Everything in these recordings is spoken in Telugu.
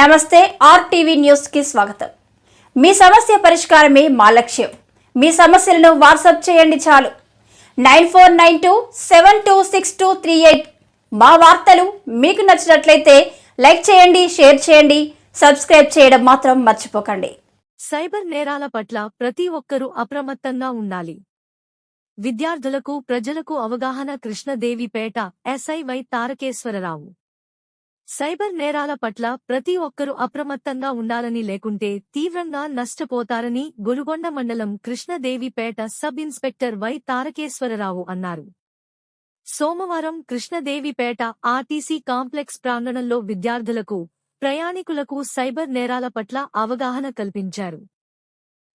నమస్తే ఆర్టీవీ న్యూస్కి స్వాగతం. మీ సమస్య పరిష్కారమే మా లక్ష్యం. మీ సమస్యలను వాట్సాప్ చేయండి చాలు. Nine four nine two seven two six two three eight మా వార్తలు మీకు నచ్చినట్లయితే లైక్ చేయండి షేర్ చేయండి సబ్స్క్రైబ్ చేయడం మాత్రం మర్చిపోకండి. సైబర్ నేరాల పట్ల ప్రతి ఒక్కరూ అప్రమత్తంగా ఉండాలి. విద్యార్థులకు ప్రజలకు అవగాహన Krishnadevipeta SI Y Tarakeswararao. Cyber నేరాల పట్ల ప్రతి ఒక్కరూ అప్రమత్తంగా ఉండాలని లేకుంటే తీవ్రంగా నష్టపోతారని గురుగొండ మండలం Krishnadevipeta sub inspector Y Tarakeswararao అన్నారు. సోమవారం కృష్ణదేవిపేట ఆర్టీసీ కాంప్లెక్స్ ప్రాంగణంలో విద్యార్థులకు ప్రయాణికులకు సైబర్ నేరాల పట్ల అవగాహన కల్పించారు.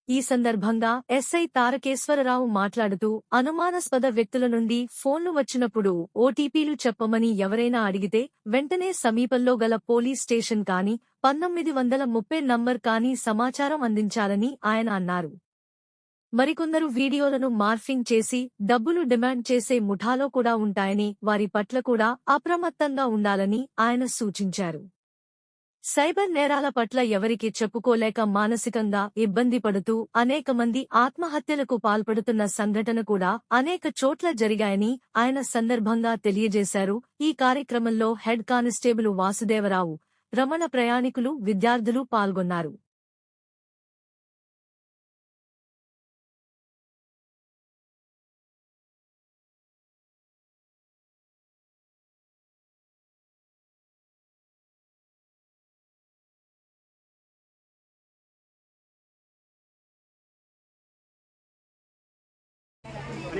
ఈ సందర్భంగా ఎస్ఐ తారకేశ్వరరావు మాట్లాడుతూ అనుమానాస్పద వ్యక్తుల నుండి ఫోన్లు వచ్చినప్పుడు ఓటీపీలు చెప్పమని ఎవరైనా అడిగితే వెంటనే సమీపంలో గల పోలీస్ స్టేషన్ కాని పంతొమ్మిది వందల ముప్పై నంబర్ కాని సమాచారం అందించాలని ఆయన అన్నారు. మరికొందరు వీడియోలను మార్ఫింగ్ చేసి డబ్బులు డిమాండ్ చేసే ముఠాలో కూడా ఉంటాయని వారి పట్ల కూడా అప్రమత్తంగా ఉండాలని ఆయన సూచించారు. సైబర్ నేరాల పట్ల ఎవరికి చెప్పుకోలేక మానసికంగా ఇబ్బంది పడుతూ అనేక మంది ఆత్మహత్యలకు పాల్పడుతున్న సంఘటన కూడా అనేక చోట్ల జరిగాయని ఆయన సందర్భంగా తెలియజేశారు. ఈ కార్యక్రమంలో హెడ్ కానిస్టేబుల్ వాసుదేవరావు రమణ ప్రయాణికులు విద్యార్థులు పాల్గొన్నారు.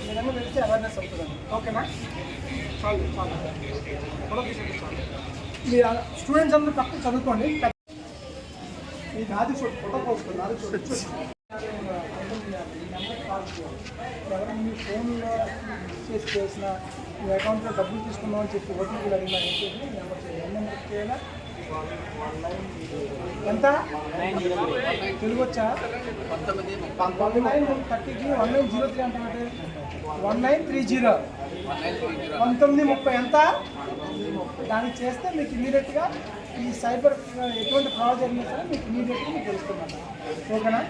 విధంగా తెలిసి అవేర్నెస్ అవుతుందండి. ఓకేనా చాలు చాలు. మీరు స్టూడెంట్స్ అందరూ పక్కన చదువుకోండి. ఈ నాది చూడు ఫోటో పోస్తుంది నాది చూడు. ఎవరైనా మీ ఫోన్లో చేసి చేసిన మీ అకౌంట్లో డబ్బులు తీసుకుందాం అని చెప్పి ఓటీపీలు అడిగినా ఏం చేసి మీ నెంబర్ చేయాలి. ఎన్ని నెంబర్ చేయాలా? ఎంత? తెలుగు వచ్చా వన్ నైన్ థర్టీకి వన్ నైన్ జీరో త్రీ అంటే వన్ నైన్ త్రీ జీరో. పంతొమ్మిది ముప్పై ఎంత? దానికి చేస్తే మీకు ఇమీడియట్గా ఈ సైబర్ ఎటువంటి ఫ్రాడ్ జరిగినా సరే మీకు ఇమీడియట్గా మీకు తెలుస్తుందన్నమాట ఓకేనా?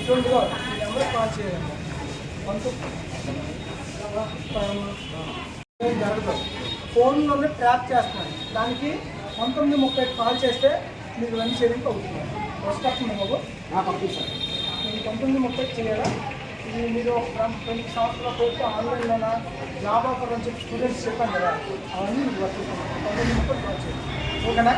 ఇటువంటిదో ఈ నెంబర్ కాల్ పంతొమ్మిది. జరగదు ఫోన్లోనే ట్రాప్ చేస్తున్నాను దానికి పంతొమ్మిది ముప్పై కాల్ చేస్తే మీకు లంచ్ చేయడానికి అవుతుంది వస్తుంది బాబు పంపిస్తాను మీకు పంతొమ్మిది ముప్పై చేయాలా? ఇది మీరు ఒక ట్వంటీ సంవత్సరాల పేరుతో ఆన్లైన్లోన జాబ్ ఆఫర్ అని చెప్పి స్టూడెంట్స్ చెప్పాను కదా అవన్నీ మీకు వర్తిస్తున్నాను పంతొమ్మిది ముప్పై కాల్ చేయండి ఓకేనా?